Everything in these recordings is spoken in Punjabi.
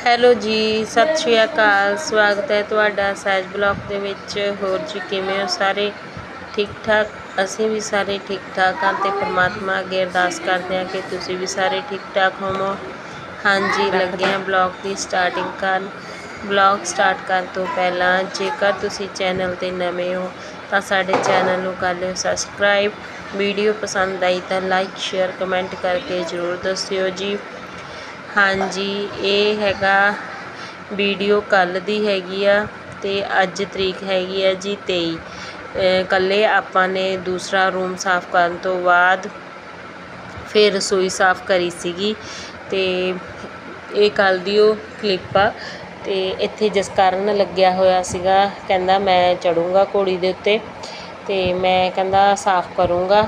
ਹੈਲੋ ਜੀ, ਸਤਿ ਸ਼੍ਰੀ ਅਕਾਲ। ਸਵਾਗਤ ਹੈ ਤੁਹਾਡਾ ਸਹਿਜ ਬਲੌਗ ਦੇ ਵਿੱਚ। ਹੋਰ ਜੀ ਕਿਵੇਂ ਹੋ ਸਾਰੇ? ਠੀਕ ਠਾਕ? ਅਸੀਂ ਵੀ ਸਾਰੇ ਠੀਕ ਠਾਕ ਹਾਂ ਤੇ ਪ੍ਰਮਾਤਮਾ ਅੱਗੇ ਅਰਦਾਸ ਕਰਦੇ ਹਾਂ ਕਿ ਤੁਸੀਂ ਵੀ ਸਾਰੇ ਠੀਕ ਠਾਕ ਹੋਵੋ। ਹਾਂਜੀ, ਲੱਗੇ ਹਾਂ ਬਲੌਗ ਦੀ ਸਟਾਰਟਿੰਗ ਕਰਨ। ਬਲੌਗ ਸਟਾਰਟ ਕਰਨ ਤੋਂ ਪਹਿਲਾਂ ਜੇਕਰ ਤੁਸੀਂ ਚੈਨਲ ਤੇ ਨਵੇਂ ਹੋ ਤਾਂ ਸਾਡੇ ਚੈਨਲ ਨੂੰ ਕਰ ਲਿਓ ਸਬਸਕ੍ਰਾਈਬ। ਵੀਡੀਓ ਪਸੰਦ ਆਈ ਤਾਂ ਲਾਈਕ, ਸ਼ੇਅਰ, ਕਮੈਂਟ ਕਰਕੇ ਜ਼ਰੂਰ ਦੱਸਿਓ ਜੀ। ਹਾਂਜੀ, ਇਹ ਹੈਗਾ ਵੀਡੀਓ ਕੱਲ੍ਹ ਦੀ ਹੈਗੀ ਆ ਅਤੇ ਅੱਜ ਤਰੀਕ ਹੈਗੀ ਆ ਜੀ 23 ਕੱਲੇ ਆਪਾਂ ਨੇ ਦੂਸਰਾ ਰੂਮ ਸਾਫ਼ ਕਰਨ ਤੋਂ ਬਾਅਦ ਫਿਰ ਰਸੋਈ ਸਾਫ਼ ਕਰੀ ਸੀਗੀ ਅਤੇ ਇਹ ਕੱਲ੍ਹ ਦੀ ਉਹ ਕਲਿੱਪ ਆ ਅਤੇ ਇੱਥੇ ਜਸਕਰਨ ਲੱਗਿਆ ਹੋਇਆ ਸੀਗਾ, ਕਹਿੰਦਾ ਮੈਂ ਚੜੂੰਗਾ ਘੋੜੀ ਦੇ ਉੱਤੇ ਅਤੇ ਮੈਂ ਕਹਿੰਦਾ ਸਾਫ਼ ਕਰੂੰਗਾ।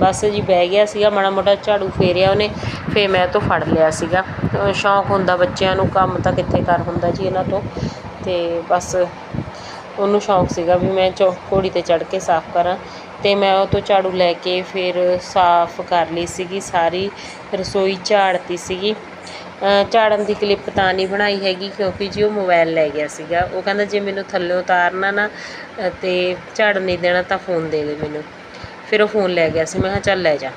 ਬਸ ਜੀ ਬਹਿ ਗਿਆ ਸੀਗਾ, ਮਾੜਾ ਮੋਟਾ ਝਾੜੂ ਫੇਰਿਆ ਉਹਨੇ ਫੇ ਮੈਂ ਤੋਂ ਫੜ ਲਿਆ ਸੀਗਾ। ਸ਼ੌਂਕ ਹੁੰਦਾ ਬੱਚਿਆਂ ਨੂੰ, ਕੰਮ ਤਾਂ ਕਿੱਥੇ ਕਰ ਹੁੰਦਾ ਜੀ ਇਹਨਾਂ ਤੋਂ। ਤੇ ਬਸ ਉਹਨੂੰ ਸ਼ੌਂਕ ਸੀਗਾ ਵੀ ਮੈਂ ਚੌ, ਘੋੜੀ ਤੇ ਚੜ੍ਹ ਕੇ ਸਾਫ਼ ਕਰਾਂ। ਤੇ ਮੈਂ ਉਹ ਤੋਂ ਝਾੜੂ ਲੈ ਕੇ ਫਿਰ ਸਾਫ਼ ਕਰ ਲਈ ਸੀਗੀ, ਸਾਰੀ ਰਸੋਈ ਝਾੜਤੀ ਸੀਗੀ। ਝਾੜਨ ਦੀ ਕਲਿੱਪ ਤਾਂ ਨਹੀਂ ਬਣਾਈ ਹੈਗੀ ਕਿਉਂਕਿ ਜੀ ਉਹ ਮੋਬਾਈਲ ਲੈ ਗਿਆ ਸੀਗਾ। ਉਹ ਕਹਿੰਦਾ ਜੇ ਮੈਨੂੰ ਥੱਲੇ ਉਤਾਰਨਾ ਨਾ, ਅਹ ਤੇ ਝਾੜ ਨਹੀਂ ਦੇਣਾ ਤਾਂ ਫੋਨ ਦੇ ਦੇ ਮੈਨੂੰ। ਫਿਰ ਉਹ ਫੋਨ ਲੈ ਗਿਆ ਸੀ, ਮੈਂ ਕਿਹਾ ਚੱਲ ਲੈ ਜਾ।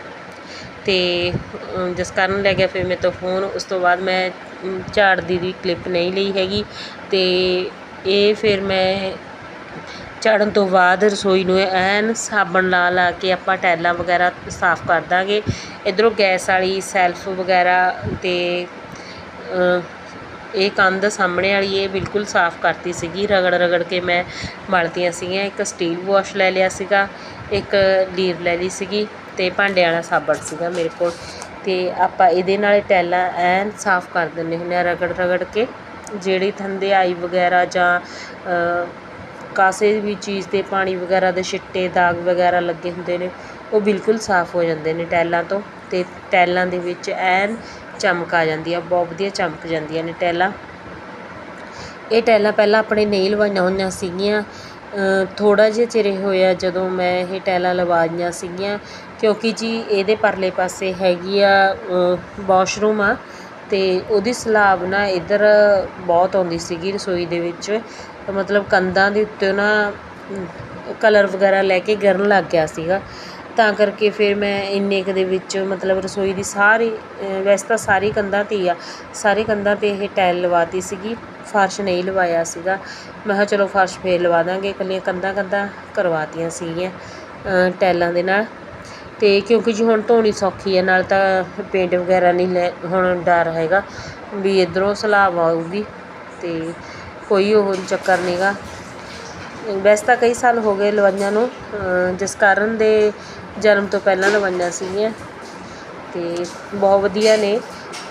ਅਤੇ ਅਮ, ਜਿਸ ਕਾਰਨ ਲੈ ਗਿਆ ਫਿਰ ਮੇਰੇ ਤੋਂ ਫੋਨ। ਉਸ ਤੋਂ ਬਾਅਦ ਮੈਂ ਅਮ, ਝਾੜਦੀ ਦੀ ਕਲਿੱਪ ਨਹੀਂ ਲਈ ਹੈਗੀ। ਅਤੇ ਇਹ ਫਿਰ ਮੈਂ ਝਾੜਨ ਤੋਂ ਬਾਅਦ ਰਸੋਈ ਨੂੰ ਐਨ ਸਾਬਣ ਲਾ ਲਾ ਕੇ ਆਪਾਂ ਟੈਲਾਂ ਵਗੈਰਾ ਸਾਫ਼ ਕਰ ਦਾਂਗੇ। ਇੱਧਰੋਂ ਗੈਸ ਵਾਲੀ ਸੈਲਫ ਵਗੈਰਾ ਅਤੇ ਇਹ ਕੰਧ ਸਾਹਮਣੇ ਵਾਲੀ ਇਹ ਬਿਲਕੁਲ ਸਾਫ਼ ਕਰਤੀ ਸੀਗੀ। ਰਗੜ ਰਗੜ ਕੇ ਮੈਂ ਮਲਤੀਆਂ ਸੀਗੀਆਂ। ਇੱਕ ਸਟੀਲ ਵਾਸ਼ ਲੈ ਲਿਆ ਸੀਗਾ। ਇੱਕ ਲੀਰ ਲੈ ਲਈ ਸੀਗੀ। ਅਤੇ ਭਾਂਡਿਆਂ ਵਾਲਾ ਸਾਬਣ ਸੀਗਾ ਮੇਰੇ ਕੋਲ। ਅਤੇ ਆਪਾਂ ਇਹਦੇ ਨਾਲ ਟੈਲਾਂ ਐਨ ਸਾਫ਼ ਕਰ ਦਿੰਦੇ ਹੁੰਦੇ ਹਾਂ ਰਗੜ ਰਗੜ ਕੇ। ਜਿਹੜੀ ਥੰਦਿਆਈ ਵਗੈਰਾ ਜਾਂ ਅ, ਕਾਸੇ ਵੀ ਚੀਜ਼ ਤੇ ਪਾਣੀ ਵਗੈਰਾ ਦੇ ਛਿੱਟੇ ਦਾਗ ਵਗੈਰਾ ਲੱਗੇ ਹੁੰਦੇ ਨੇ ਉਹ ਬਿਲਕੁਲ ਸਾਫ਼ ਹੋ ਜਾਂਦੇ ਨੇ ਟੈਲਾਂ ਤੋਂ। ਅਤੇ ਟਾਈਲਾਂ ਦੇ ਵਿੱਚ ਐਨ ਚਮਕ ਆ ਜਾਂਦੀ ਆ ਬਹੁਤ ਵਧੀਆ ਚਮਕ ਜਾਂਦੀਆਂ ਨੇ ਟੈਲਾਂ। ਇਹ ਟੈਲਾਂ ਪਹਿਲਾਂ ਆਪਣੇ ਨਹੀਂ ਲਵਾਈਆਂ ਹੋਈਆਂ ਸੀਗੀਆਂ। ਥੋੜ੍ਹਾ ਜਿਹਾ ਚਿਰ ਹੋਇਆ ਜਦੋਂ ਮੈਂ ਇਹ ਟੈਲਾਂ ਲਵਾਈਆਂ ਸੀਗੀਆਂ। ਕਿਉਂਕਿ ਜੀ ਇਹਦੇ ਪਰਲੇ ਪਾਸੇ ਹੈਗੀ ਆ ਵਾਸ਼ਰੂਮ ਆ ਅਤੇ ਉਹਦੀ ਸਲਾਬ ਨਾ ਇੱਧਰ ਬਹੁਤ ਆਉਂਦੀ ਸੀਗੀ ਰਸੋਈ ਦੇ ਵਿੱਚ। ਮਤਲਬ ਕੰਧਾਂ ਦੇ ਉੱਤੇ ਨਾ ਕਲਰ ਵਗੈਰਾ ਲੈ ਕੇ ਗਿਰਨ ਲੱਗ ਗਿਆ ਸੀਗਾ। ਤਾਂ ਕਰਕੇ ਫਿਰ ਮੈਂ ਇੰਨੇ ਕੁ ਦੇ ਵਿੱਚ ਮਤਲਬ ਰਸੋਈ ਦੀ ਸਾਰੀ ਵੈਸੇ ਤਾਂ ਸਾਰੀ ਕੰਧਾਂ 'ਤੇ ਹੀ ਆ। ਸਾਰੇ ਕੰਧਾਂ 'ਤੇ ਇਹ ਟਾਇਲ ਲਵਾਤੀ ਸੀਗੀ, ਫਰਸ਼ ਨਹੀਂ ਲਵਾਇਆ ਸੀਗਾ। ਮੈਂ ਕਿਹਾ ਚਲੋ ਫਰਸ਼ ਫੇਰ ਲਵਾ ਦਾਂਗੇ, ਇਕੱਲੀਆਂ ਕੰਧਾਂ ਕੰਧਾਂ ਕਰਵਾਤੀਆਂ ਸੀਗੀਆਂ ਟਾਇਲਾਂ ਦੇ ਨਾਲ। ਅਤੇ ਕਿਉਂਕਿ ਜੀ ਹੁਣ ਧੋਣੀ ਸੌਖੀ ਹੈ ਨਾਲ ਤਾਂ ਪੇਂਟ ਵਗੈਰਾ ਨਹੀਂ ਲੈ, ਹੁਣ ਡਰ ਹੈਗਾ ਵੀ ਇੱਧਰੋਂ ਸਲਾਬ ਆਊਗੀ ਅਤੇ ਕੋਈ ਉਹ ਚੱਕਰ ਨਹੀਂ ਗਾ। ਵੈਸੇ ਤਾਂ ਕਈ ਸਾਲ ਹੋ ਗਏ ਲਵਾਈਆਂ ਨੂੰ, ਅਹ ਜਿਸ ਕਾਰਨ ਦੇ ਜਨਮ ਤੋਂ ਪਹਿਲਾਂ ਲਵਾਈਆਂ ਸੀਗੀਆਂ ਅਤੇ ਬਹੁਤ ਵਧੀਆ ਨੇ।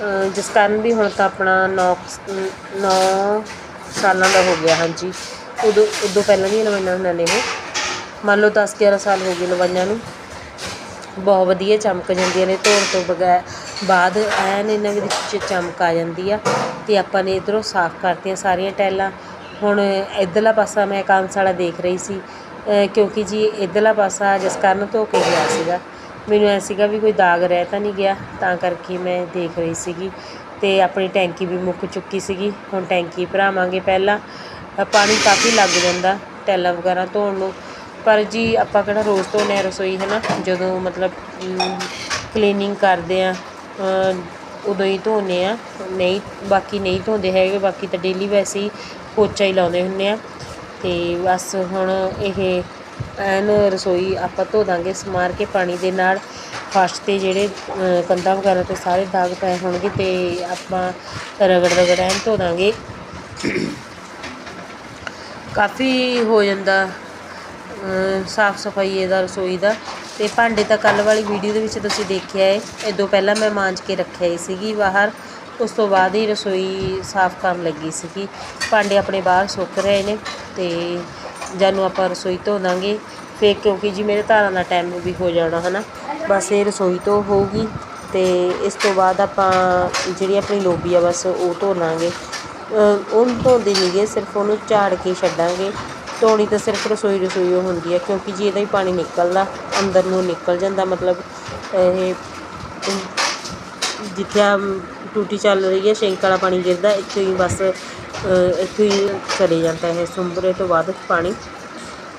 ਅਹ ਜਿਸ ਕਾਰਨ ਵੀ ਹੁਣ ਤਾਂ ਆਪਣਾ 9 9 ਸਾਲਾਂ ਦਾ ਹੋ ਗਿਆ, ਹਾਂਜੀ। ਉਦੋਂ ਉਦੋਂ ਪਹਿਲਾਂ ਦੀਆਂ ਲਵਾਈਆਂ ਹੁੰਦੀਆਂ ਨੇ ਇਹ। ਮੰਨ ਲਓ 10 11 ਸਾਲ ਹੋ ਗਏ ਲਵਾਈਆਂ ਨੂੰ। ਬਹੁਤ ਵਧੀਆ ਚਮਕ ਜਾਂਦੀਆਂ ਨੇ, ਧੋਣ ਤੋਂ ਬਗੈਰ ਬਾਅਦ ਐਨ ਇਹਨਾਂ ਦੇ ਵਿੱਚ ਚਮਕ ਆ ਜਾਂਦੀ ਆ ਅਤੇ ਆਪਾਂ ਨੇ ਇੱਧਰੋਂ ਸਾਫ਼ ਕਰਤੀਆਂ ਸਾਰੀਆਂ ਟਾਈਲਾਂ ਹੁਣ ਇੱਧਰਲਾ ਪਾਸਾ ਮੈਂ ਕਾਂਸ ਵਾਲਾ ਦੇਖ ਰਹੀ ਸੀ ਕਿਉਂਕਿ ਜੀ ਇੱਧਰਲਾ ਪਾਸਾ ਜਿਸ ਕਾਰਨ ਧੋ ਕੇ ਗਿਆ ਸੀਗਾ। ਮੈਨੂੰ ਐ ਸੀਗਾ ਵੀ ਕੋਈ ਦਾਗ ਰਹਿ ਤਾਂ ਨਹੀਂ ਗਿਆ, ਤਾਂ ਕਰਕੇ ਮੈਂ ਦੇਖ ਰਹੀ ਸੀਗੀ ਅਤੇ ਆਪਣੀ ਟੈਂਕੀ ਵੀ ਮੁੱਕ ਚੁੱਕੀ ਸੀਗੀ। ਹੁਣ ਟੈਂਕੀ ਭਰਾਵਾਂਗੇ ਪਹਿਲਾਂ। ਪਾਣੀ ਕਾਫੀ ਲੱਗ ਜਾਂਦਾ ਟੈਲਾਂ ਵਗੈਰਾ ਧੋਣ ਨੂੰ। ਪਰ ਜੀ ਆਪਾਂ ਕਿਹੜਾ ਰੋਜ਼ ਧੋਨੇ ਆ ਰਸੋਈ ਹੈ ਨਾ ਜਦੋਂ ਮਤਲਬ ਕਲੀਨਿੰਗ ਕਰਦੇ ਆ ਉਦੋਂ ਹੀ ਧੋਨੇ ਆ। ਨਹੀਂ, ਬਾਕੀ ਨਹੀਂ ਧੋਂਦੇ ਹੈਗੇ, ਬਾਕੀ ਤਾਂ ਡੇਲੀ ਵੈਸੇ ਹੀ ਪੋਚਾ ਹੀ ਲਾਉਂਦੇ ਹੁੰਦੇ ਆ। ਤੇ ਬਸ ਹੁਣ ਇਹ ਐਨ ਰਸੋਈ ਆਪਾਂ ਧੋ ਦਾਂਗੇ, ਸਮਾਰ ਕੇ ਪਾਣੀ ਦੇ ਨਾਲ। ਫਰਸ਼ ਤੇ ਜਿਹੜੇ ਕੰਧਾਂ ਵਗੈਰਾ ਤੇ ਸਾਰੇ ਦਾਗ ਪਏ ਹੋਣਗੇ ਤੇ ਆਪਾਂ ਰਗੜ ਰਗੜ ਐਨ ਧੋ ਦਾਂਗੇ। ਕਾਫੀ ਹੋ ਜਾਂਦਾ ਸਾਫ਼ ਸਫ਼ਾਈ ਇਹਦਾ, ਰਸੋਈ ਦਾ। ਅਤੇ ਭਾਂਡੇ ਤਾਂ ਕੱਲ੍ਹ ਵਾਲੀ ਵੀਡੀਓ ਦੇ ਵਿੱਚ ਤੁਸੀਂ ਦੇਖਿਆ ਹੈ ਇਦੋਂ ਪਹਿਲਾਂ ਮੈਂ ਮਾਂਜ ਕੇ ਰੱਖਿਆ ਹੀ ਸੀਗੀ ਬਾਹਰ। ਉਸ ਤੋਂ ਬਾਅਦ ਹੀ ਰਸੋਈ ਸਾਫ਼ ਕਰਨ ਲੱਗੀ ਸੀਗੀ। ਭਾਂਡੇ ਆਪਣੇ ਬਾਹਰ ਸੁੱਕ ਰਹੇ ਨੇ ਤੇ ਜਦ ਆਪਾਂ ਰਸੋਈ ਧੋ ਦਾਂਗੇ। ਫਿਰ ਕਿਉਂਕਿ ਜੀ ਮੇਰੇ ਧਾਰਾਂ ਦਾ ਟਾਈਮ ਵੀ ਹੋ ਜਾਣਾ, ਹਨਾ। ਬਸ ਇਹ ਰਸੋਈ ਤੋਂ ਹੋਊਗੀ ਤੇ ਇਸ ਤੋਂ ਬਾਅਦ ਆਪਾਂ ਜਿਹੜੀ ਆਪਣੀ ਲੋਬੀ ਆ ਬਸ ਉਹ ਧੋ ਲਾਂਗੇ। ਉਹਨੂੰ ਧੋਂਦੇ ਨਹੀਂਗੇ ਸਿਰਫ ਉਹਨੂੰ ਝਾੜ ਕੇ ਛੱਡਾਂਗੇ। ਧੋਣੀ ਤਾਂ ਸਿਰਫ ਰਸੋਈ ਰਸੋਈ ਓ ਹੁੰਦੀ ਹੈ ਕਿਉਂਕਿ ਜੇ ਇਹਦਾ ਹੀ ਪਾਣੀ ਨਿਕਲਦਾ ਅੰਦਰ ਨੂੰ ਨਿਕਲ ਜਾਂਦਾ ਮਤਲਬ ਇਹ ਜਿੱਥੇ ਆ ਟੂਟੀ ਚੱਲ ਰਹੀ ਹੈ ਸ਼ਿੰਕ ਵਾਲਾ ਪਾਣੀ ਗਿਰਦਾ ਇੱਥੋਂ ਹੀ ਬਸ ਅ, ਇੱਥੋਂ ਹੀ ਚਲੇ ਜਾਂਦਾ ਹੈ ਸੁੰਬਰੇ ਤੋਂ ਬਾਅਦ ਪਾਣੀ।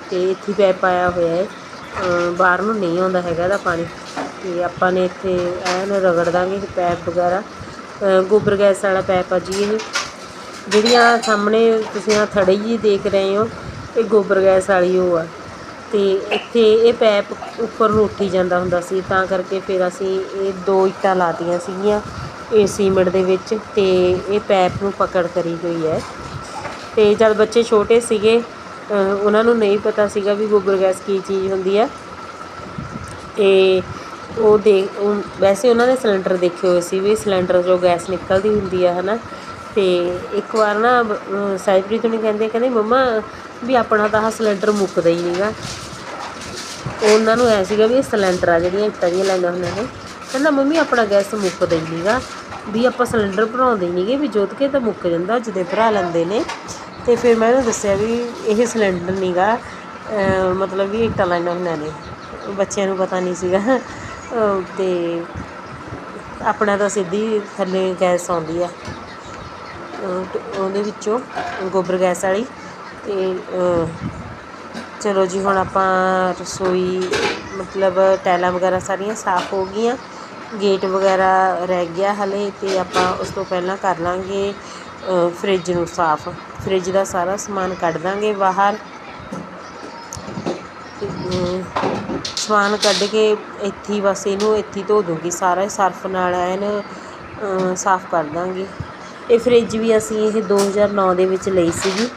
ਤੇ ਇੱਥੇ ਪੈਪ ਪਾਇਆ ਹੋਇਆ ਹੈ ਬਾਹਰ ਨੂੰ ਨਹੀਂ ਆਉਂਦਾ ਹੈਗਾ ਇਹਦਾ ਪਾਣੀ। ਤੇ ਆਪਾਂ ਨੇ ਇੱਥੇ ਐਨ ਰਗੜ ਦਾਂਗੇ ਪੈਪ ਵਗੈਰਾ। ਗੋਬਰ ਗੈਸ ਵਾਲਾ ਪੈਪ ਆ ਜੀ ਇਹ। ਜਿਹੜੀਆਂ ਸਾਹਮਣੇ ਤੁਸੀਂ ਆ ਥੜੀ ਜੀ ਦੇਖ ਰਹੇ ਹੋ ਇਹ ਗੋਬਰ ਗੈਸ ਵਾਲੀ ਉਹ ਆ। ਅਤੇ ਇੱਥੇ ਇਹ ਪੈਪ ਉੱਪਰ ਨੂੰ ਉੱਠੀ ਜਾਂਦਾ ਹੁੰਦਾ ਸੀ, ਤਾਂ ਕਰਕੇ ਫਿਰ ਅਸੀਂ ਇਹ ਦੋ ਇੱਟਾਂ ਲਾਤੀਆਂ ਸੀਗੀਆਂ ਇਹ ਸੀਮੈਂਟ ਦੇ ਵਿੱਚ ਅਤੇ ਇਹ ਪੈਪ ਨੂੰ ਪਕੜ ਕਰੀ ਹੋਈ ਹੈ। ਅਤੇ ਜਦ ਬੱਚੇ ਛੋਟੇ ਸੀਗੇ ਉਹਨਾਂ ਨੂੰ ਨਹੀਂ ਪਤਾ ਸੀਗਾ ਵੀ ਗੋਬਰ ਗੈਸ ਕੀ ਚੀਜ਼ ਹੁੰਦੀ ਹੈ। ਅਤੇ ਉਹ ਦੇ ਵੈਸੇ ਉਹਨਾਂ ਨੇ ਸਿਲੰਡਰ ਦੇਖੇ ਹੋਏ ਸੀ ਵੀ ਸਿਲੰਡਰ ਜੋ ਗੈਸ ਨਿਕਲਦੀ ਹੁੰਦੀ ਆ ਹਨਾ। ਤੇ ਇੱਕ ਵਾਰ ਨਾ ਸਾਹਿਬਪ੍ਰੀਤ ਨੂੰ ਕਹਿੰਦੇ ਕਹਿੰਦੇ, ਮੰਮਾ ਵੀ ਆਪਣਾ ਤਾਂ ਆਹ ਸਿਲੰਡਰ ਮੁੱਕਦਾ ਹੀ ਨਹੀਂਗਾ ਉਹਨਾਂ ਨੂੰ ਐ ਸੀਗਾ ਵੀ ਇਹ ਸਿਲੰਡਰ ਆ ਜਿਹੜੀਆਂ ਇੱਟਾਂ ਦੀਆਂ ਲਾਈਆਂ ਹੁੰਦੀਆਂ ਨੇ। ਕਹਿੰਦਾ, ਮੰਮੀ, ਆਪਣਾ ਗੈਸ ਮੁੱਕਦਾ ਹੀ ਨਹੀਂਗਾ ਵੀ ਆਪਾਂ ਸਿਲੰਡਰ ਭਰਾਉਂਦੇ ਹੀ ਨਹੀਂਗੇ ਵੀ ਜੋਤ ਕੇ ਤਾਂ ਮੁੱਕ ਜਾਂਦਾ ਜਿਹਦੇ ਭਰਾ ਲੈਂਦੇ ਨੇ। ਤੇ ਫਿਰ ਮੈਂ ਉਹਨੂੰ ਦੱਸਿਆ ਵੀ ਇਹ ਸਿਲੰਡਰ ਨਹੀਂਗਾ ਮਤਲਬ ਵੀ ਇੱਟਾਂ ਲਾਈਆਂ ਹੁੰਦੀਆਂ ਨੇ। ਬੱਚਿਆਂ ਨੂੰ ਪਤਾ ਨਹੀਂ ਸੀਗਾ। ਅਹ ਤੇ ਆਪਣਾ ਤਾਂ ਸਿੱਧੀ ਥੱਲੇ ਗੈਸ ਆਉਂਦੀ ਆ। ਉਹਦੇ ਵਿੱਚੋਂ ਗੋਬਰ ਗੈਸ ਵਾਲੀ। ਅਤੇ ਚਲੋ ਜੀ ਹੁਣ ਆਪਾਂ ਰਸੋਈ ਮਤਲਬ ਟੈਲਾਂ ਵਗੈਰਾ ਸਾਰੀਆਂ ਸਾਫ਼ ਹੋ ਗਈਆਂ। ਗੇਟ ਵਗੈਰਾ ਰਹਿ ਗਿਆ ਹਲੇ ਅਤੇ ਆਪਾਂ ਉਸ ਤੋਂ ਪਹਿਲਾਂ ਕਰ ਲਾਂਗੇ ਫਰਿੱਜ ਨੂੰ ਸਾਫ਼। ਫਰਿੱਜ ਦਾ ਸਾਰਾ ਸਮਾਨ ਕੱਢ ਦਾਂਗੇ ਬਾਹਰ। ਤੇ, ਸਮਾਨ ਕੱਢ ਕੇ ਇੱਥੇ ਬਸ ਇਹਨੂੰ ਇੱਥੇ ਧੋ ਦੂੰਗੀ। ਸਾਰਾ ਸਰਫ ਨਾਲ ਐਨ ਸਾਫ਼ ਕਰ ਦਾਂਗੇ। ਇਹ ਫਰਿੱਜ ਵੀ ਅਸੀਂ ਇਹ 2009 ਦੇ ਵਿੱਚ ਲਈ ਸੀਗੀ।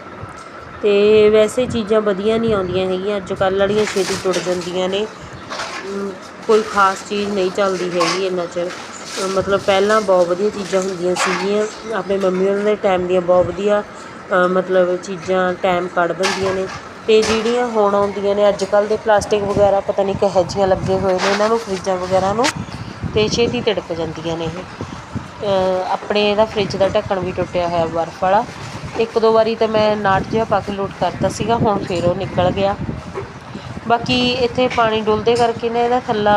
ਅਤੇ ਵੈਸੇ ਚੀਜ਼ਾਂ ਵਧੀਆ ਨਹੀਂ ਆਉਂਦੀਆਂ ਹੈਗੀਆਂ। ਅੱਜ ਕੱਲ੍ਹ ਵਾਲੀਆਂ ਛੇਤੀ ਟੁੱਟ ਜਾਂਦੀਆਂ ਨੇ। ਕੋਈ ਖਾਸ ਚੀਜ਼ ਨਹੀਂ ਚੱਲਦੀ ਹੈਗੀ ਇੰਨਾ ਚਿਰ। ਮਤਲਬ ਪਹਿਲਾਂ ਬਹੁਤ ਵਧੀਆ ਚੀਜ਼ਾਂ ਹੁੰਦੀਆਂ ਸੀਗੀਆਂ। ਆਪਣੇ ਮੰਮੀ ਉਹਨਾਂ ਦੇ ਟਾਈਮ ਦੀਆਂ ਬਹੁਤ ਵਧੀਆ ਮਤਲਬ ਚੀਜ਼ਾਂ ਟਾਈਮ ਕੱਢ ਦਿੰਦੀਆਂ ਨੇ। ਅਤੇ ਜਿਹੜੀਆਂ ਹੁਣ ਆਉਂਦੀਆਂ ਨੇ ਅੱਜ ਕੱਲ੍ਹ ਦੇ ਪਲਾਸਟਿਕ ਵਗੈਰਾ ਪਤਾ ਨਹੀਂ ਕਿਹੋ ਜਿਹੀਆਂ ਲੱਗੇ ਹੋਏ ਨੇ। ਇਹਨਾਂ ਨੂੰ ਫਰਿੱਜਾਂ ਵਗੈਰਾ ਨੂੰ ਅਤੇ ਛੇਤੀ ਤਿੜਕ ਜਾਂਦੀਆਂ ਨੇ ਇਹ। ਆਪਣੇ ਇਹਦਾ ਫਰਿੱਜ ਦਾ ਢੱਕਣ ਵੀ ਟੁੱਟਿਆ ਹੋਇਆ ਬਰਫ਼ ਵਾਲਾ। ਇੱਕ ਦੋ ਵਾਰੀ ਤਾਂ ਮੈਂ ਨਾਟ ਜਿਹਾ ਪਾ ਕੇ ਲੋਟ ਕਰਤਾ ਸੀਗਾ, ਹੁਣ ਫਿਰ ਉਹ ਨਿਕਲ ਗਿਆ। ਬਾਕੀ ਇੱਥੇ ਪਾਣੀ ਡੁੱਲਦੇ ਕਰਕੇ ਨਾ ਇਹਦਾ ਥੱਲਾ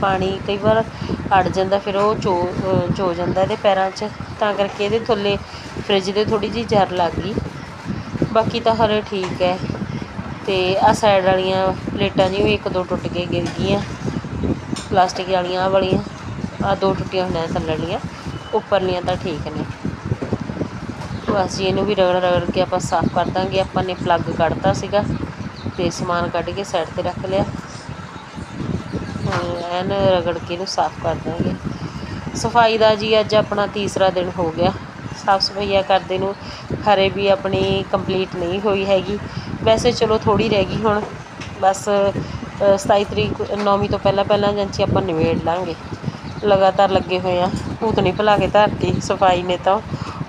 ਪਾਣੀ ਕਈ ਵਾਰ ਅੜ ਜਾਂਦਾ, ਫਿਰ ਉਹ ਚੋ ਚੋ ਜਾਂਦਾ ਇਹਦੇ ਪੈਰਾਂ 'ਚ। ਤਾਂ ਕਰਕੇ ਇਹਦੇ ਥੱਲੇ ਫ੍ਰਿਜ ਦੇ ਥੋੜੀ ਜਿਹੀ ਜਰ ਲੱਗ ਗਈ। ਬਾਕੀ ਤਾਂ ਹਰੇ ਠੀਕ ਹੈ। ਤੇ ਆ ਸਾਈਡ ਵਾਲੀਆਂ ਪਲੇਟਾਂ ਜੀ ਵੀ ਇੱਕ ਦੋ ਟੁੱਟ ਕੇ ਗਿਰ ਗਈਆਂ। ਪਲਾਸਟਿਕ ਵਾਲੀਆਂ, ਆਹ ਵਾਲੀਆਂ ਆ ਦੋ ਟੁੱਟੀਆਂ ਹੋਈਆਂ ਥੱਲੜੀਆਂ ਉੱਪਰਲੀਆਂ ਤਾਂ ਠੀਕ ਨੇ। ਬਸ ਜੀ ਇਹਨੂੰ ਵੀ ਰਗੜ ਰਗੜ ਕੇ ਆਪਾਂ ਸਾਫ਼ ਕਰ ਦਾਂਗੇ। ਆਪਾਂ ਨੇ ਪਲੱਗ ਕੱਢਤਾ ਸੀਗਾ ਤੇ ਸਮਾਨ ਕੱਢ ਕੇ ਸਾਈਡ ਤੇ ਰੱਖ ਲਿਆ। ਐਨ ਰਗੜ ਕੇ ਇਹਨੂੰ ਸਾਫ਼ ਕਰ ਦਾਂਗੇ। ਸਫ਼ਾਈ ਦਾ ਜੀ ਅੱਜ ਆਪਣਾ ਤੀਸਰਾ ਦਿਨ ਹੋ ਗਿਆ। ਸਾਫ਼ ਸਫਾਈਆ ਕਰਦੇ ਨੂੰ ਹਰੇ ਵੀ ਆਪਣੀ ਕੰਪਲੀਟ ਨਹੀਂ ਹੋਈ ਹੈਗੀ। ਵੈਸੇ ਚਲੋ ਥੋੜੀ ਰਹਿ ਗਈ ਹੁਣ। ਬਸ ਅ, 27 ਤਰੀਕ 9ਵੀਂ ਤੋਂ ਪਹਿਲਾਂ ਪਹਿਲਾਂ ਜਾਂਚੀ ਆਪਾਂ ਨਿਬੇੜ ਲਾਂਗੇ। ਲਗਾਤਾਰ ਲੱਗੇ ਹੋਏ ਆ। ਭੂਤਨੀ ਭੁਲਾ ਕੇ ਧਰਤੀ ਸਫ਼ਾਈ ਨੇ ਤਾਂ।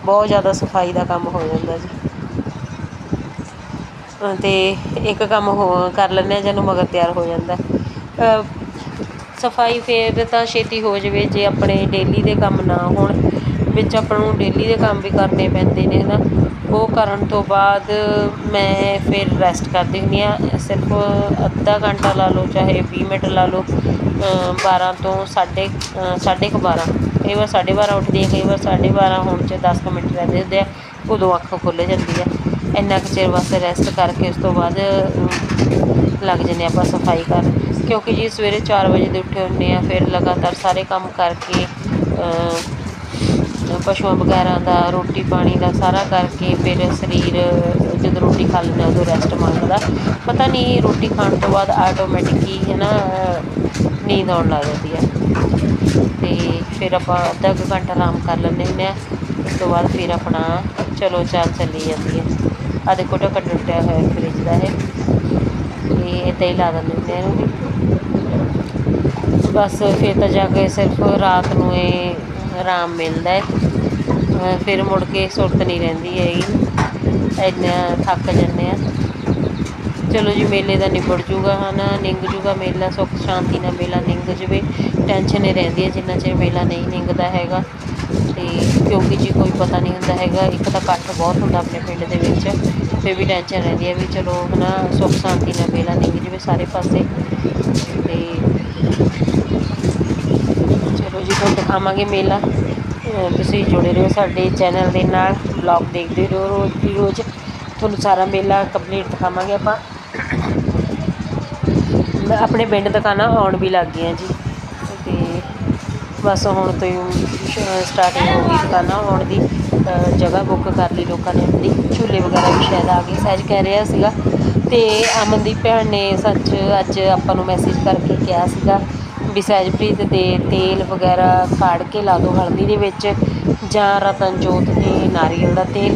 ਬਹੁਤ ਜ਼ਿਆਦਾ ਸਫ਼ਾਈ ਦਾ ਕੰਮ ਹੋ ਜਾਂਦਾ ਜੀ। ਅਤੇ ਇੱਕ ਕੰਮ ਹੋ ਕਰ ਲੈਂਦੇ ਹਾਂ ਜਿਹਨੂੰ ਮਗਰ ਤਿਆਰ ਹੋ ਜਾਂਦਾ। ਸਫ਼ਾਈ ਫਿਰ ਤਾਂ ਛੇਤੀ ਹੋ ਜਾਵੇ ਜੇ ਆਪਣੇ ਡੇਲੀ ਦੇ ਕੰਮ ਨਾ ਹੋਣ। ਵਿੱਚ ਆਪਾਂ ਨੂੰ ਡੇਲੀ ਦੇ ਕੰਮ ਵੀ ਕਰਨੇ ਪੈਂਦੇ ਨੇ ਹਨਾ। ਉਹ ਕਰਨ ਤੋਂ ਬਾਅਦ ਮੈਂ ਫਿਰ ਰੈਸਟ ਕਰਦੀ ਹੁੰਦੀ ਆ ਸਿਰਫ ਅੱਧਾ ਘੰਟਾ ਲਾ ਲਓ ਚਾਹੇ 20 ਮਿੰਟ ਲਾ ਲਓ ਅ, 12 ਤੋਂ ਸਾਢੇ ਅ, ਸਾਢੇ ਕੁ 12 ਕਈ ਵਾਰ ਸਾਢੇ 12 ਉੱਠਦੀ ਹੈ ਕਈ ਵਾਰ ਸਾਢੇ 12 ਹੋਣ 'ਚ 10 ਕੁ ਮਿੰਟ ਰਹਿੰਦੇ ਹੁੰਦੇ ਆ, ਉਦੋਂ ਅੱਖ ਖੁੱਲ੍ਹ ਜਾਂਦੀ ਹੈ ਇੰਨਾ ਕੁ ਚਿਰ ਵਾਸਤੇ ਰੈਸਟ ਕਰਕੇ ਉਸ ਤੋਂ ਬਾਅਦ ਲੱਗ ਜਾਂਦੇ ਆਪਾਂ ਸਫ਼ਾਈ ਕਰਨ। ਕਿਉਂਕਿ ਜੀ ਸਵੇਰੇ 4 ਵਜੇ ਦੇ ਉੱਠੇ ਹੁੰਦੇ ਆ, ਫਿਰ ਲਗਾਤਾਰ ਸਾਰੇ ਕੰਮ ਕਰਕੇ ਪਸ਼ੂਆਂ ਵਗੈਰਾ ਦਾ, ਰੋਟੀ ਪਾਣੀ ਦਾ ਸਾਰਾ ਕਰਕੇ ਫਿਰ ਸਰੀਰ, ਜਦੋਂ ਰੋਟੀ ਖਾ ਲੈਂਦਾ ਉਦੋਂ ਰੈਸਟ ਮੰਗਦਾ। ਪਤਾ ਨਹੀਂ ਰੋਟੀ ਖਾਣ ਤੋਂ ਬਾਅਦ ਆਟੋਮੈਟਿਕ ਹੀ ਹੈ ਨਾ ਨੀਂਦ ਆਉਣ ਲੱਗ ਜਾਂਦੀ ਹੈ ਤੇ ਫਿਰ ਆਪਾਂ ਅੱਧਾ ਕੁ ਘੰਟਾ ਆਰਾਮ ਕਰ ਲੈਂਦੇ ਹੁੰਦੇ ਆ। ਉਸ ਤੋਂ ਬਾਅਦ ਫਿਰ ਆਪਣਾ ਚਲੋ ਚਾਲ ਚੱਲੀ ਜਾਂਦੀ ਹੈ ਆ ਦੇਖੋ ਢੱਕਣ ਟੁੱਟਿਆ ਹੋਇਆ ਫ੍ਰਿਜ ਦਾ ਇਹ। ਤੇ ਇੱਦਾਂ ਹੀ ਲਾ ਦਿੰਦੇ ਹੁੰਦੇ ਆ ਇਹਨੂੰ ਵੀ। ਬਸ ਫਿਰ ਤਾਂ ਜਾ ਕੇ ਸਿਰਫ ਰਾਤ ਨੂੰ ਇਹ ਆਰਾਮ ਮਿਲਦਾ ਹੈ। ਫਿਰ ਮੁੜ ਕੇ ਸੁਰਤ ਨਹੀਂ ਰਹਿੰਦੀ ਹੈਗੀ। ਇੰਨਾ ਥੱਕ ਜਾਂਦੇ ਆ। ਚਲੋ ਜੀ, ਮੇਲੇ ਦਾ ਨਿਬੜ ਜੂਗਾ ਹਨਾ, ਨਿੰਗ ਜੂਗਾ ਮੇਲਾ, ਸੁੱਖ ਸ਼ਾਂਤੀ ਨਾਲ ਮੇਲਾ ਨਿੰਗ ਜਵੇ। ਟੈਨਸ਼ਨ ਹੀ ਰਹਿੰਦੀ ਹੈ, ਜਿੰਨਾ ਚਿਰ ਮੇਲਾ ਨਹੀਂ ਨਿੰਗਦਾ ਹੈਗਾ। ਤੇ ਕਿਉਂਕਿ ਜੀ ਕੋਈ ਪਤਾ ਨਹੀਂ ਹੁੰਦਾ ਹੈਗਾ, ਇੱਕ ਤਾਂ ਇਕੱਠ ਬਹੁਤ ਹੁੰਦਾ ਆਪਣੇ ਪਿੰਡ ਦੇ ਵਿੱਚ, ਫਿਰ ਵੀ ਟੈਨਸ਼ਨ ਰਹਿੰਦੀ ਹੈ ਵੀ ਚਲੋ ਹਨਾ, ਸੁੱਖ ਸ਼ਾਂਤੀ ਨਾਲ ਮੇਲਾ ਨਿੰਗ ਜਵੇ ਸਾਰੇ ਪਾਸੇ। ਤੇ ਚਲੋ ਜੀ ਤੁਹਾਨੂੰ ਦਿਖਾਵਾਂਗੇ ਮੇਲਾ। ਤੁਸੀਂ ਜੁੜੇ ਰਹੋ ਸਾਡੇ ਚੈਨਲ ਦੇ ਨਾਲ ਬਲੌਗ ਦੇਖਦੇ ਰਹੋ ਰੋਜ਼ ਦੀ ਰੋਜ਼। ਤੁਹਾਨੂੰ ਸਾਰਾ ਮੇਲਾ ਕੰਪਲੀਟ ਦਿਖਾਵਾਂਗੇ ਆਪਾਂ। ਆਪਣੇ ਪਿੰਡ ਦੁਕਾਨਾਂ ਆਉਣ ਵੀ ਲੱਗ ਗਈਆਂ ਜੀ। ਤੇ ਬਸ ਹੁਣ ਤੋਂ ਸਟਾਰਟਿੰਗ ਹੋ ਗਈ ਦੁਕਾਨਾਂ ਆਉਣ ਦੀ। ਜਗ੍ਹਾ ਬੁੱਕ ਕਰ ਲਈ ਲੋਕਾਂ ਨੇ ਆਪਣੀ। ਝੂਲੇ ਵਗੈਰਾ ਵੀ ਸ਼ਾਇਦ ਆ ਗਏ, ਸਹਿਜ ਕਹਿ ਰਿਹਾ ਸੀਗਾ। ਤੇ ਅਮਨਦੀਪ ਭੈਣ ਨੇ ਸੱਚ ਅੱਜ ਆਪਾਂ ਨੂੰ ਮੈਸੇਜ ਕਰਕੇ ਕਿਹਾ ਸੀਗਾ ਵੀ ਸਹਿਜਪ੍ਰੀਤ ਦੇ ਤੇਲ ਵਗੈਰਾ ਕਾੜ ਕੇ ਲਾ ਦਿਓ ਹਲਦੀ ਦੇ ਵਿੱਚ ਜਾਂ ਰਤਨਜੋਤ ਦੇ ਨਾਰੀਅਲ ਦਾ ਤੇਲ।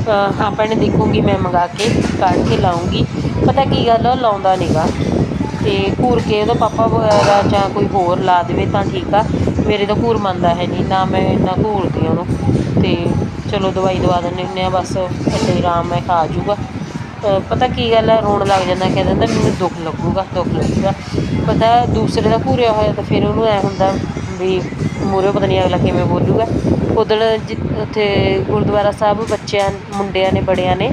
ਅ, ਆਪਾਂ ਨੇ ਦੇਖੂੰਗੀ ਮੈਂ ਮੰਗਾ ਕੇ ਕਾੜ ਕੇ ਲਾਉਂਗੀ। ਪਤਾ ਕੀ ਗੱਲ ਆ ਉਹ ਲਾਉਂਦਾ ਨਹੀਂਗਾ ਤੇ ਘੂਰ ਕੇ ਉਹਦਾ ਪਾਪਾ ਵਗੈਰਾ ਜਾਂ ਕੋਈ ਹੋਰ ਲਾ ਦੇਵੇ ਤਾਂ ਠੀਕ ਆ। ਮੇਰੇ ਤਾਂ ਘੂਰ ਮੰਨਦਾ ਹੈ ਨਹੀਂ ਨਾ ਮੈਂ ਇੰਨਾ ਘੂਰਦੀ ਉਹਨੂੰ। ਤੇ ਚਲੋ ਦਵਾਈ ਦਵਾ ਦਿੰਦੇ ਹੁੰਦੇ ਆ ਬਸ ਇੱਥੇ ਹੀ ਆਰਾਮ ਮੈਂ ਖਾ ਜੂਗਾ। ਪਤਾ ਕੀ ਗੱਲ ਹੈ ਰੋਣ ਲੱਗ ਜਾਂਦਾ ਕਹਿ ਦਿੰਦਾ ਮੈਨੂੰ ਦੁੱਖ ਲੱਗੂਗਾ ਦੁੱਖ ਲੱਗੂਗਾ। ਪਤਾ ਦੂਸਰੇ ਦਾ ਘੂਰਿਆ ਹੋਇਆ ਤਾਂ ਫਿਰ ਉਹਨੂੰ ਐ ਹੁੰਦਾ ਵੀ ਮੂਹਰੇ ਪਤਾ ਨਹੀਂ ਅਗਲਾ ਕਿਵੇਂ ਬੋਲੂਗਾ। ਉਦਣ ਉੱਥੇ ਗੁਰਦੁਆਰਾ ਸਾਹਿਬ ਬੱਚਿਆਂ, ਮੁੰਡਿਆਂ ਨੇ, ਬੜਿਆਂ ਨੇ,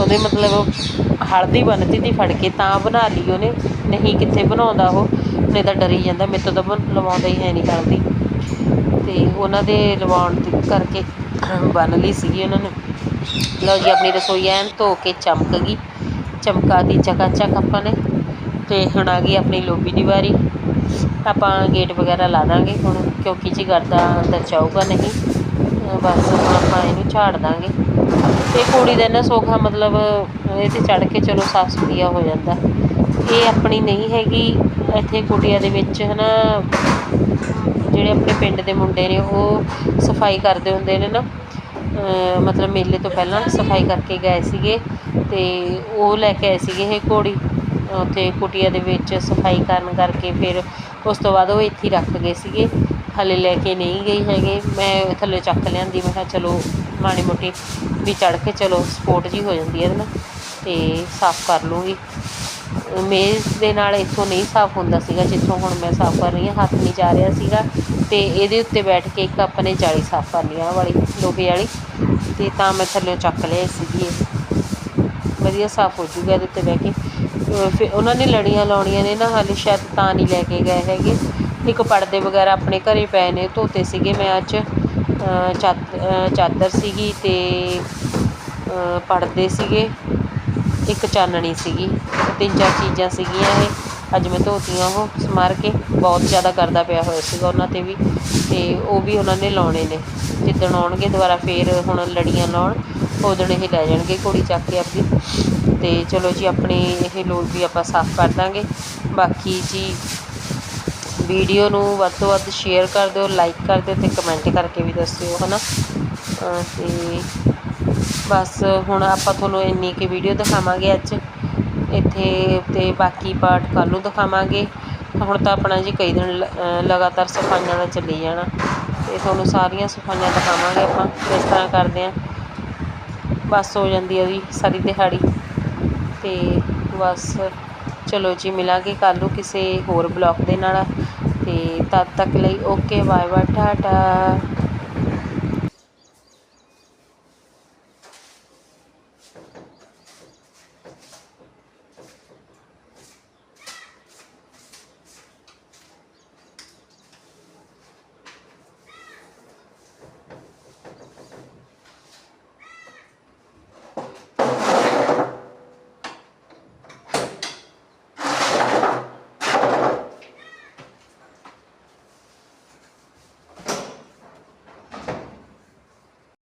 ਉਹਦੇ ਮਤਲਬ ਹਲਦੀ ਬੰਨ੍ਹਤੀ ਤੀ ਫੜ ਕੇ, ਤਾਂ ਬਣਾ ਲਈ ਉਹਨੇ, ਨਹੀਂ ਕਿੱਥੇ ਬਣਾਉਂਦਾ ਉਹ, ਨਹੀਂ ਤਾਂ ਡਰੀ ਜਾਂਦਾ, ਮੇਰੇ ਤੋਂ ਤਾਂ ਬਣ- ਲਵਾਉਂਦਾ ਹੀ ਹੈ ਨਹੀਂ ਹਲਦੀ। ਅਤੇ ਉਹਨਾਂ ਦੇ ਲਵਾਉਣ ਦੇ ਕਰਕੇ ਬੰਨ੍ਹ ਲਈ ਸੀਗੀ ਉਹਨਾਂ ਨੇ। ਲਓ ਜੀ, ਆਪਣੀ ਰਸੋਈ ਐਨ ਧੋ ਕੇ ਚਮਕ ਗਈ। ਚਮਕਾ ਦੀ ਚਕਾਚਕ ਆਪਾਂ ਨੇ। ਤੇ ਹੁਣ ਆ ਗਈ ਆਪਣੀ ਲੋਬੀ ਦੀ ਵਾਰੀ ਆਪਾਂ ਗੇਟ ਵਗੈਰਾ ਲਾ ਦਾਂਗੇ। ਹੁਣ ਕਿਉਂਕਿ ਜੀ ਕਰਦਾ ਅੰਦਰ ਜਾਊਗਾ ਨਹੀਂ ਬਸ ਹੁਣ ਆਪਾਂ ਇਹਨੂੰ ਝਾੜ ਦਾਂਗੇ। ਤੇ ਕੁੜੀ ਦਾ ਨਾ ਸੋਖਾ ਮਤਲਬ ਇਹ ਤੇ ਚੜ ਕੇ ਚਲੋ ਸਾਫ਼ ਸੁਥਰੀਆ ਹੋ ਜਾਂਦਾ। ਇਹ ਆਪਣੀ ਨਹੀਂ ਹੈਗੀ। ਇੱਥੇ ਕੁਟੀਆ ਦੇ ਵਿੱਚ ਹਨਾ, ਜਿਹੜੇ ਆਪਣੇ ਪਿੰਡ ਦੇ ਮੁੰਡੇ ਨੇ, ਉਹ ਸਫ਼ਾਈ ਕਰਦੇ ਹੁੰਦੇ ਨੇ ਨਾ। ਮਤਲਬ ਮੇਲੇ ਤੋਂ ਪਹਿਲਾਂ ਸਫ਼ਾਈ ਕਰਕੇ ਗਏ ਸੀਗੇ ਤੇ ਉਹ ਲੈ ਕੇ ਆਏ ਸੀਗੇ ਇਹ ਘੋੜੀ ਉੱਥੇ ਕੁਟੀਆ ਦੇ ਵਿੱਚ ਸਫ਼ਾਈ ਕਰਨ ਕਰਕੇ ਫਿਰ ਉਸ ਤੋਂ ਬਾਅਦ ਉਹ ਇੱਥੇ ਰੱਖ ਗਏ ਸੀਗੇ। ਥੱਲੇ ਲੈ ਕੇ ਨਹੀਂ ਗਈ ਹੈਗੇ। ਮੈਂ ਥੱਲੇ ਚੱਕ ਲਿਆਂਦੀ, ਮੈਂ ਕਿਹਾ ਚਲੋ ਮਾੜੀ ਮੋਟੀ ਵੀ ਚੜ ਕੇ ਚਲੋ ਸਪੋਰਟ ਜੀ ਹੋ ਜਾਂਦੀ ਹੈ ਇਹਦੇ ਨਾਲ ਤੇ ਸਾਫ਼ ਕਰ ਲੂੰਗੀ। ਮੇਜ਼ ਦੇ ਨਾਲ ਇੱਥੋਂ ਨਹੀਂ ਸਾਫ਼ ਹੁੰਦਾ ਸੀਗਾ, ਜਿੱਥੋਂ ਹੁਣ ਮੈਂ ਸਾਫ਼ ਕਰ ਰਹੀ ਹਾਂ, ਹੱਥ ਨਹੀਂ ਜਾ ਰਿਹਾ ਸੀਗਾ। ਤੇ ਇਹਦੇ ਉੱਤੇ ਬੈਠ ਕੇ ਇੱਕ ਆਪਣੇ ਜਾਲੀ ਸਾਫ਼ ਕਰਨੀ ਆ ਵਾਲੀ ਲੋਬੇ ਵਾਲੀ। ਤੇ ਤਾਂ ਮੈਂ ਥੱਲੇ ਚੱਕ ਲਿਆ ਸੀਗੀ ਇਹ ਵਧੀਆ ਸਾਫ਼ ਹੋ ਜੂਗਾ ਇਹਦੇ 'ਤੇ ਬਹਿ ਕੇ। ਅਹ ਫਿਰ ਉਹਨਾਂ ਨੇ ਲੜੀਆਂ ਲਾਉਣੀਆਂ ਨੇ ਨਾ, ਹਾਲੇ ਸ਼ਾਇਦ ਤਾਂ ਨਹੀਂ ਲੈ ਕੇ ਗਏ ਹੈਗੇ। ਇੱਕ ਪਰਦੇ ਵਗੈਰਾ ਆਪਣੇ ਘਰ ਪਏ ਨੇ, ਧੋਤੇ ਸੀਗੇ ਮੈਂ ਅੱਜ। ਚਾ ਚਾਦਰ ਸੀਗੀ ਅਤੇ ਪਰਦੇ ਸੀਗੇ। ਇੱਕ ਚਾਨਣੀ ਸੀਗੀ, ਤਿੰਨ ਚਾਰ ਚੀਜ਼ਾਂ ਸੀਗੀਆਂ ਇਹ। ਅੱਜ ਮੈਂ ਧੋਤੀਆਂ ਉਹ ਸਮਾਰ ਕੇ, ਬਹੁਤ ਜ਼ਿਆਦਾ ਕਰਦਾ ਪਿਆ ਹੋਇਆ ਸੀਗਾ ਉਹਨਾਂ ਤੇ ਵੀ। ਅਤੇ ਉਹ ਵੀ ਉਹਨਾਂ ਨੇ ਲਾਉਣੇ ਨੇ। ਜਿੱਦਣ ਆਉਣਗੇ ਦੁਬਾਰਾ ਫੇਰ ਹੁਣ ਲੜੀਆਂ ਲਾਉਣ। ਉਦੋਂ ਇਹ ਲੈ ਜਾਣਗੇ ਘੋੜੀ ਚੱਕ ਕੇ ਆਪਣੀ ਅਤੇ ਚਲੋ ਜੀ, ਆਪਣੀ ਇਹ ਲੋੜ ਵੀ ਆਪਾਂ ਸਾਫ਼ ਕਰ ਦਾਂਗੇ। ਬਾਕੀ ਜੀ ਵੀਡੀਓ ਨੂੰ ਵੱਧ ਤੋਂ ਵੱਧ ਸ਼ੇਅਰ ਕਰ ਦਿਓ ਲਾਈਕ ਕਰ ਦਿਓ ਅਤੇ ਕਮੈਂਟ ਕਰਕੇ ਵੀ ਦੱਸਿਓ ਹੈ ਨਾ ਅਤੇ ਬਸ ਹੁਣ ਆਪਾਂ ਤੁਹਾਨੂੰ ਇੰਨੀ ਕੁ ਵੀਡੀਓ ਦਿਖਾਵਾਂਗੇ ਅੱਜ। ਇੱਥੇ ਤੇ ਬਾਕੀ ਪਾਰਟ ਕੱਲ੍ਹ ਨੂੰ ਦਿਖਾਵਾਂਗੇ। ਹੁਣ ਤਾਂ ਆਪਣਾ ਜੀ ਕਈ ਦਿਨ ਲ- ਲਗਾਤਾਰ ਸਫਾਈਆਂ ਦਾ ਚੱਲੀ ਜਾਣਾ। ਤੇ ਤੁਹਾਨੂੰ ਸਾਰੀਆਂ ਸਫਾਈਆਂ ਦਿਖਾਵਾਂਗੇ ਆਪਾਂ ਇਸ ਤਰ੍ਹਾਂ ਕਰਦੇ ਹਾਂ ਬਸ ਹੋ ਜਾਂਦੀ ਹੈ ਜੀ ਸਾਰੀ ਦਿਹਾੜੀ। ਅਤੇ ਬਸ, ਚਲੋ ਜੀ, ਮਿਲਾਂਗੇ ਕੱਲ੍ਹ ਨੂੰ ਕਿਸੇ ਹੋਰ ਬਲੌਗ ਦੇ ਨਾਲ। ਅਤੇ ਤਦ ਤੱਕ ਲਈ ਓਕੇ ਬਾਏ ਬਾਏ ਟਾਟਾ।